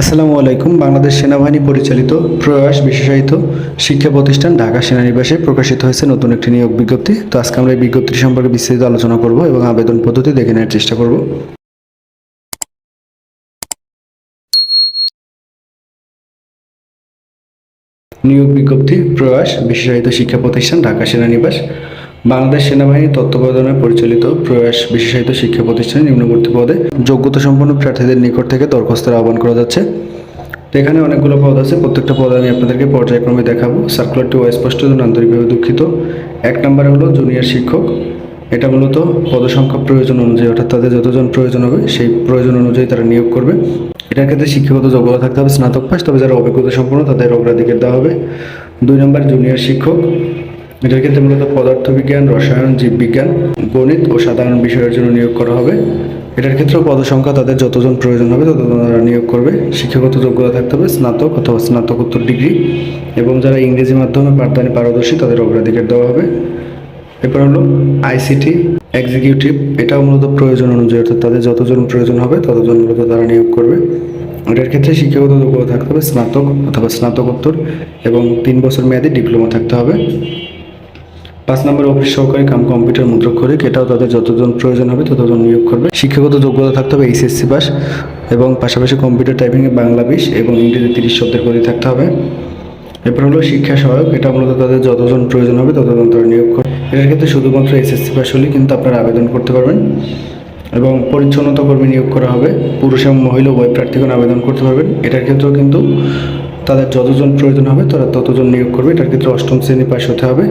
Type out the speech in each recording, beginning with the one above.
আসসালামু আলাইকুম। বাংলাদেশ সেনাবাহিনী পরিচালিত প্রয়াস বিশেষায়িত শিক্ষা প্রতিষ্ঠান ঢাকা সেনানিবাসে প্রকাশিত হয়েছে নতুন একটি নিয়োগ বিজ্ঞপ্তি। তো আজকে আমরা এই বিজ্ঞপ্তি সম্পর্কে বিস্তারিত আলোচনা করব এবং আবেদন পদ্ধতি দেখে নেওয়ার চেষ্টা করব। নিয়োগ বিজ্ঞপ্তি, প্রয়াস বিশেষায়িত শিক্ষা প্রতিষ্ঠান ঢাকা সেনানিবাস। বাংলাদেশ সেনাবাহিনী তত্ত্বাবধানে পরিচালিত প্রয়াস বিশেষায়িত শিক্ষা প্রতিষ্ঠানে নিম্নবর্তী পদে যোগ্যতা সম্পন্ন প্রার্থীদের নিকট থেকে দরখাস্তের আহ্বান করা যাচ্ছে। তো এখানে অনেকগুলো পদ আছে, প্রত্যেকটা পদ আমি আপনাদেরকে পর্যায়ক্রমে দেখাবো। সার্কুলারটি অস্পষ্ট জন্য আন্তরিকভাবে দুঃখিত। এক নম্বরে হলো জুনিয়র শিক্ষক। এটা মূলত পদসংখ্যা প্রয়োজন অনুযায়ী, অর্থাৎ তাদের যতজন প্রয়োজন হবে, সেই প্রয়োজন অনুযায়ী তারা নিয়োগ করবে। এটার ক্ষেত্রে শিক্ষাগত যোগ্যতা থাকতে হবে, স্নাতক পাস তবে যারা অভিজ্ঞতা সম্পন্ন তাদের অগ্রাধিকার দেওয়া হবে। দুই নম্বর জুনিয়র শিক্ষক। এটার ক্ষেত্রে মূলত পদার্থবিজ্ঞান, রসায়ন, জীববিজ্ঞান, গণিত ও সাধারণ বিষয়ের জন্য নিয়োগ করা হবে। এটার ক্ষেত্রেও পদসংখ্যা তাদের যতজন প্রয়োজন হবে ততজন তারা নিয়োগ করবে। শিক্ষাগত যোগ্যতা থাকতে হবে স্নাতক অথবা স্নাতকোত্তর ডিগ্রি এবং যারা ইংরেজি মাধ্যমে পাঠদানে পারদর্শী তাদের অগ্রাধিকার দেওয়া হবে। এরপর হলো আইসিটি, এক্সিকিউটিভ, এটাও মূলত প্রয়োজন অনুযায়ী, অর্থাৎ তাদের যতজন প্রয়োজন হবে ততজন মূলত তারা নিয়োগ করবে। এটার ক্ষেত্রে শিক্ষাগত যোগ্যতা থাকতে হবে স্নাতক অথবা স্নাতকোত্তর এবং তিন বছর মেয়াদী ডিপ্লোমা থাকতে হবে। পাঁচ নম্বর অফিস সহকারী কাম কম্পিউটার মুদ্রাক্ষরিক এটাও তাদের যতজন প্রয়োজন হবে, ততজন নিয়োগ করবে। শিক্ষাগত যোগ্যতা থাকতে হবে এইচএসসি পাস এবং পাশাপাশি কম্পিউটার টাইপিংয়ে বাংলা বিশ এবং ইংরেজি তিরিশ শব্দের করে থাকতে হবে। এরপর হলো শিক্ষা সহায়ক, এটা মূলত তাদের যতজন প্রয়োজন হবে, ততজন তারা নিয়োগ করবে। এটার ক্ষেত্রে শুধুমাত্র এসএসসি পাস হলেই কিন্তু আপনারা আবেদন করতে পারবেন এবং পরিচ্ছন্নতা কর্মী নিয়োগ করা হবে। পুরুষ এবং মহিলা উভয় প্রার্থীগণ আবেদন করতে পারবেন। এটার ক্ষেত্রেও কিন্তু তাদের যতজন প্রয়োজন হবে, তারা ততজন নিয়োগ করবে। এটার ক্ষেত্রে অষ্টম শ্রেণি পাস হতে হবে।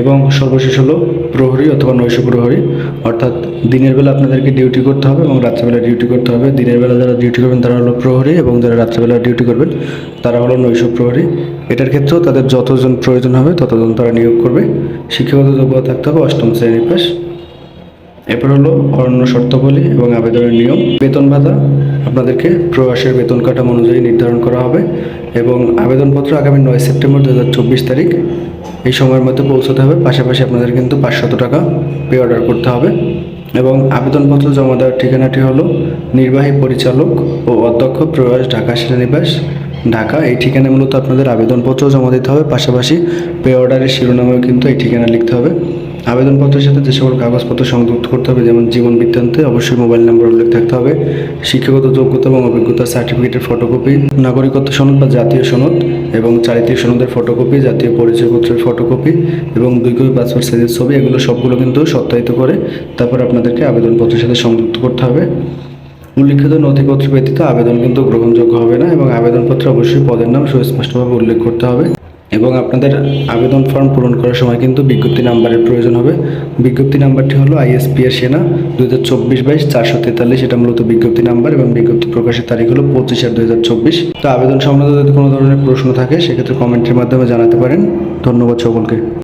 এবং সর্বশেষ হলো প্রহরী অথবা নৈশ প্রহরী। অর্থাৎ দিনের বেলা আপনাদেরকে ডিউটি করতে হবে এবং রাত্রেবেলা ডিউটি করতে হবে। দিনের বেলা যারা ডিউটি করবেন, তারা হলো প্রহরী এবং যারা রাত্রেবেলা ডিউটি করবেন, তারা হলো নৈশ প্রহরী। এটার ক্ষেত্রেও তাদের যতজন প্রয়োজন হবে, ততজন তারা নিয়োগ করবে। শিক্ষাগত যোগ্যতা থাকতে হবে অষ্টম শ্রেণি পাশ। এরপর হলো অরণ্য শর্তাবলী এবং আবেদনের নিয়ম। বেতন ভাতা, আপনাদেরকে প্রবাসের বেতন কাঠামো অনুযায়ী নির্ধারণ করা হবে এবং আবেদনপত্র আগামী নয় সেপ্টেম্বর দু হাজার চব্বিশ তারিখ। এই সময়ের মধ্যে পৌঁছতে হবে। পাশাপাশি আপনাদের কিন্তু পাঁচশত টাকা পে অর্ডার করতে হবে এবং আবেদনপত্র জমা দেওয়ার ঠিকানাটি হলো নির্বাহী পরিচালক ও অধ্যক্ষ প্রয়াস ঢাকা সেনানিবাস, ঢাকা। এই ঠিকানায় মূলত আপনাদের আবেদনপত্র জমা দিতে হবে। পাশাপাশি পে অর্ডারের শিরোনামেও কিন্তু এই ঠিকানা লিখতে হবে। আবেদনপত্রের সাথে যে সকল কাগজপত্র সংযুক্ত করতে হবে, যেমন জীবন বৃত্তান্তে অবশ্যই মোবাইল নাম্বার উল্লেখ থাকতে হবে, শিক্ষাগত যোগ্যতা এবং অভিজ্ঞতা সার্টিফিকেটের ফটোকপি, নাগরিকত্ব সনদ বা জাতীয় সনদ এবং চারিত্রিক সনদের ফটোকপি, জাতীয় পরিচয়পত্রের ফটোকপি এবং দুই কপি পাসপোর্ট সাইজের ছবি, এগুলো সবগুলো কিন্তু সত্যায়িত করে তারপর আপনাদেরকে আবেদনপত্রের সাথে সংযুক্ত করতে হবে। উল্লিখিত নথিপত্র ব্যতীত আবেদন কিন্তু গ্রহণযোগ্য হবে না এবং আবেদনপত্রে অবশ্যই পদের নাম সুস্পষ্টভাবে উল্লেখ করতে হবে। এবং আপনাদের আবেদন ফর্ম পূরণ করার সময় কিন্তু বিজ্ঞপ্তি নাম্বারের প্রয়োজন হবে। বিজ্ঞপ্তি নাম্বারটি হলো আইএসপি এর সেনা দু হাজার চব্বিশ বাইশ চারশো তেতাল্লিশ, এটা মূলত বিজ্ঞপ্তি নাম্বার এবং বিজ্ঞপ্তি প্রকাশের তারিখ হলো পঁচিশ আর দু হাজার চব্বিশ। তো আবেদন সংক্রান্ত যদি কোনো ধরনের প্রশ্ন থাকে, সেক্ষেত্রে কমেন্টের মাধ্যমে জানাতে পারেন। ধন্যবাদ সকলকে।